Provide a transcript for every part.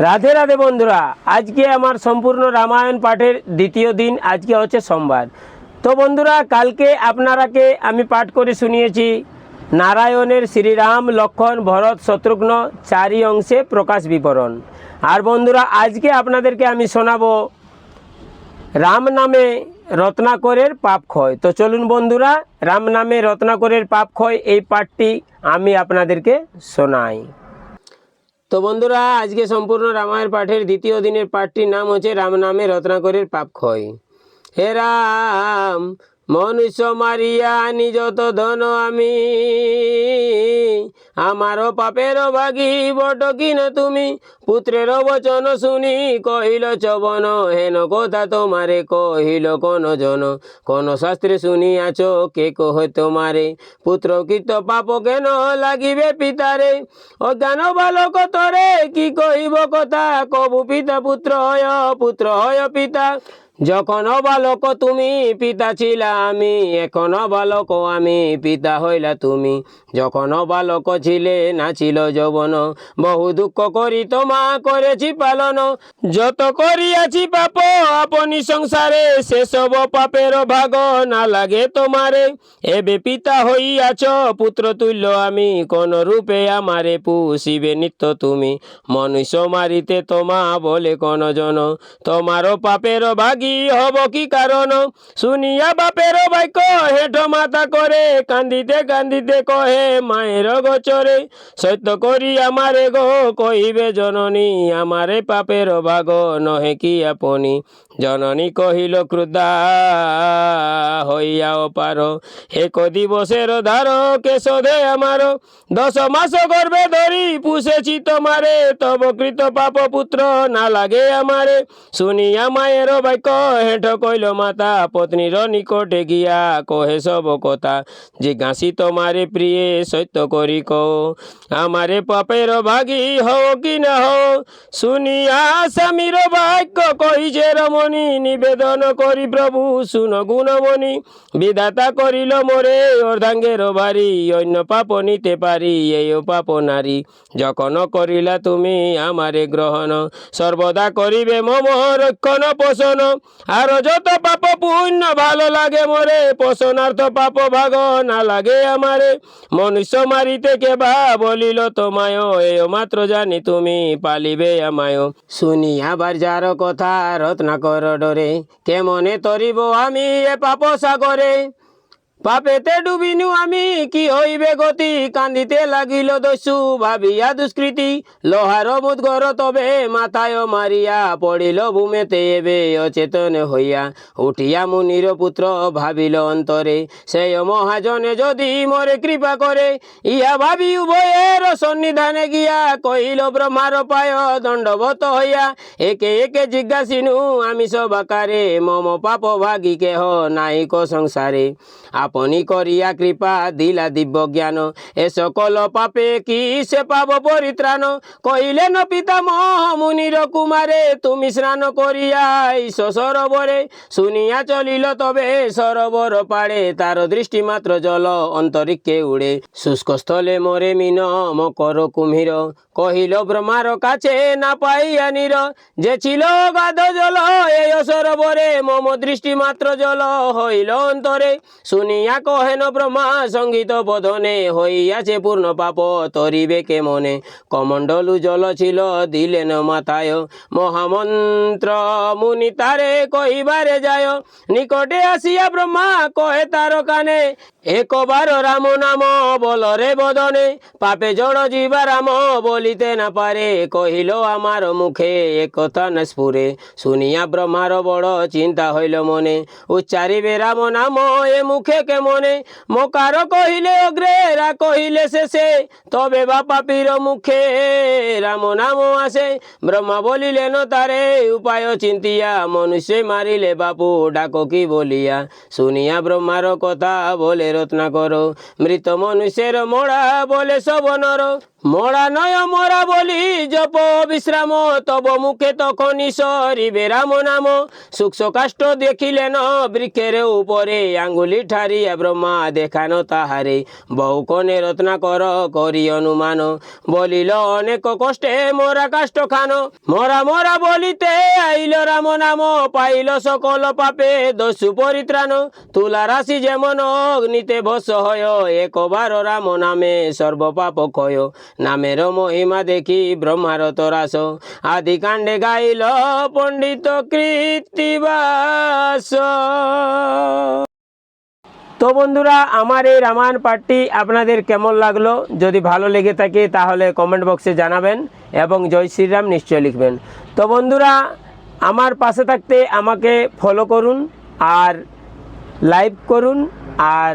রাধে রাধে বন্ধুরা, আজকে আমার সম্পূর্ণ রামায়ণ পাঠের দ্বিতীয় দিন, আজকে হচ্ছে সোমবার। তো বন্ধুরা, কালকে আপনারাকে আমি পাঠ করে শুনিয়েছি, নারায়ণের শ্রীরাম লক্ষণ ভরত শত্রুঘ্ন চারি অংশে প্রকাশ বিবরণ। আর বন্ধুরা, আজকে আপনাদেরকে আমি শোনাবো রাম নামে রত্নাকরের পাপ ক্ষয় তো চলুন বন্ধুরা, রাম নামে রত্নাকরের পাপ ক্ষয় এই পাঠটি আমি আপনাদেরকে শোনাই। তো বন্ধুরা, আজকে সম্পূর্ণ রামায়ণ পাঠের দ্বিতীয় দিনের পাঠটির নাম হচ্ছে রাম নামে রত্নাকরের পাপ ক্ষয়। হে রাম, মনুষ্য মারিয়া নিজত ধন আমি। আমারও পাপের ভাগি বট কিন তুমি। পুত্রের বচন শুনি কহিল, চবন, হেন কথা তোমারে কহিল কোন জন? কোন শাস্ত্রে শুনিয়াছ কে কহ তোমারে? পুত্র কীর্ত পাপ কেন লাগিবে পিতারে? অজ্ঞান বালক তরে কি কহিব কথা? কবু পিতা পুত্র হয় পুত্র হয় পিতা। যখন বালক তুমি পিতা ছিলা আমি, এখন বালক আমি পিতা হইলা তুমি। যখন বালক ছিলে, না ছিল যৌবন, বহু দুঃখ করি তোমা করেছি পালন। যত করিয়াছি পাপ, আপনি সংসারে সেসব পাপের ভাগ, না লাগে তোমারে। এবে পিতা হইয়াছ, পুত্র তুল্য আমি, কোন রূপে আমারে পুষিবে নিত্য তুমি। মনুষ্য মারিতে তোমা বলে কোন জন, তোমারও পাপের ভাগী হব কি কারণ? শুনিয়া বাপের বাক্য হেঠ মাথা করে, কান্দিতে কান্দিতে কহে মায়ের গোচরে, সত্য করি আমারে গো, কহিবে জননী, আমারে পাপের ভাগ নহে কি আপনি? জননী কহিল, ক্রুদ্ধা হইয়া পার, এক দিবসের ধার কেশদে আমার, দশ মাস গর্ভে ধরি পুষেছি তোমারে, তব কৃত পাপ পুত্র না লাগে আমারে। শুনিয়া মায়ের বাক্য হেঁট কইল মাতা, পত্নীর নিকটে গিয়া কহে সব কথা। যে জিজ্ঞাসি, তোমারে প্রিয়ে সত্য করি কো আমারে পাপের ভাগি হও কি না হও? শুনিয়া স্বামীর বাক্য কই যে রমণী, নিবেদন করি প্রভু, শুন গুণমণি। বিধাতা করিল মোরে, অর্ধাঙ্গের বাড়ি, অন্য পাপ নিতে পারি, এই পাপ নারী। যখন করিলা তুমি আমারে গ্রহণ, সর্বদা করিবে মম রক্ষণ পোষণ। আর যত পাপ পুণ্য ভালো লাগে মোরে, পোষণার্থ পাপ ভাগ না লাগে আমারে। মনুষ্য মারিতে কে বা বলিল তোমায় এ মাত্র জানি তুমি পালিবে আমায়। শুনি আবার যার কথা রত্নাকর ডরে কেমনে তরিব আমি এ পাপ সাগরে? পাপেতে ডুবিনু আমি, কি হইবে গতি? কান্দিতে লাগিল দস্যু, ভাবিয়া দুষ্কৃতি। লোহার মুদগর তবে মাথায় মারিয়া পড়িল ভূমেতে, এবে অচেতন হইয়া। উঠিয়া মুনির পুত্র ভাবিল অন্তরে সেই মহাজনে যদি মরে কৃপা করে, ইহা ভাবি উভয়ের সন্নিধানে গিয়া কহিল, ব্রহ্মার পায় দণ্ডবত হইয়া, একে একে জিজ্ঞাসিনু, আমি সবাকারে মম পাপ ভাগি কেহ নাইক সংসারে। আপনি করিয়া কৃপা দিলা দিব্য জ্ঞান। এ সকল পাপে কি সে পাব পরিত্রাণ? কহিলেন, পিতামহ মুনির কুমারে, তুমি স্নান করিয়া ইস সরোবরে শুনিয়া চলিল, তবে সরোবর পাড়ে তার দৃষ্টি মাত্র জল অন্তরিক্ষে উড়ে। শুষ্ক স্থলে মরে মিন মকর কুম্ভীর। কহিল, ব্রহ্মার কাছে না পাইয়া নির। যে ছিল গাধ জল, এই সরোবরে মম দৃষ্টি মাত্র জল হইল অন্তরে। শুনিয়া কহেন ব্রহ্মা সংগীত বদনে হইয়াছে পূর্ণ পাপ তরিবে কে মনে কমণ্ডলু জল ছিল, দিলেন মাথায়। মহামন্ত্র মুনি তারে কহিবারে যায়। নিকটে আসিয়া ব্রহ্মা কহে তার কানে একবার রাম নাম বলরে বদনে, পাপে জড় জীবা রাম বলিতে না পারে কহিল আমার মুখে একথা না স্ফুরে শুনিয়া ব্রহ্মার বড় চিন্তা হইল মনে উচ্চারিবে রাম নাম, এ মুখে কে মনে মোকার কহিলে অগ্রেরা কহিলে শেষে। তবে বা পাপির মুখে রাম নাম আসে। ব্রহ্মা বলিলেন, তারে উপায় চিন্তিয়া, মনুষ্য মারিলে বাপু ডাক কি বলিয়া? শুনিয়া ব্রহ্মার কথা বলে রত্না কর। মৃত মনুষ্যের মোড়া বলে সব নর মরা নয়, মরা বলি জপ, বিশ্রাম, তব মুখে তখনই সরিবে রাম নাম। সুখ কাষ্ট দেখিলেন বৃক্ষের উপরে, আঙ্গুলি ঠারিয়া ব্রহ্মা দেখানো তাহারে। বহু কনে রত্না কর অনুমান, বলিল, অনেক কষ্টে মরা কাষ্ট খানো। মরা মরা বলিতে আইল রাম নাম, পাইল সকল পাপে দস্যু পরিত্রাণ। তুলা রাশি যেমন অগ্নিতে বস হয়, একবার রাম নামে সর্বপাপ ক্ষয়। নামের মহিমা দেখি ব্রহ্মার তরাস আদি কাণ্ডে গাইল পণ্ডিত কৃত্তিবাস তো বন্ধুরা, আমার এই রামায়ণ পাঠটি আপনাদের কেমন লাগল? যদি ভালো লেগে থাকে, তাহলে কমেন্ট বক্সে জানাবেন এবং জয় শ্রীরাম নিশ্চয় লিখবেন। তো বন্ধুরা, আমার পাশে থাকতে আমাকে ফলো করুন আর লাইক করুন আর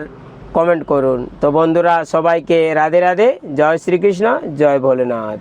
কমেন্ট করুন। তো বন্ধুরা সবাইকে রাধে রাধে। জয় শ্রীকৃষ্ণ জয় ভোলেনাথ।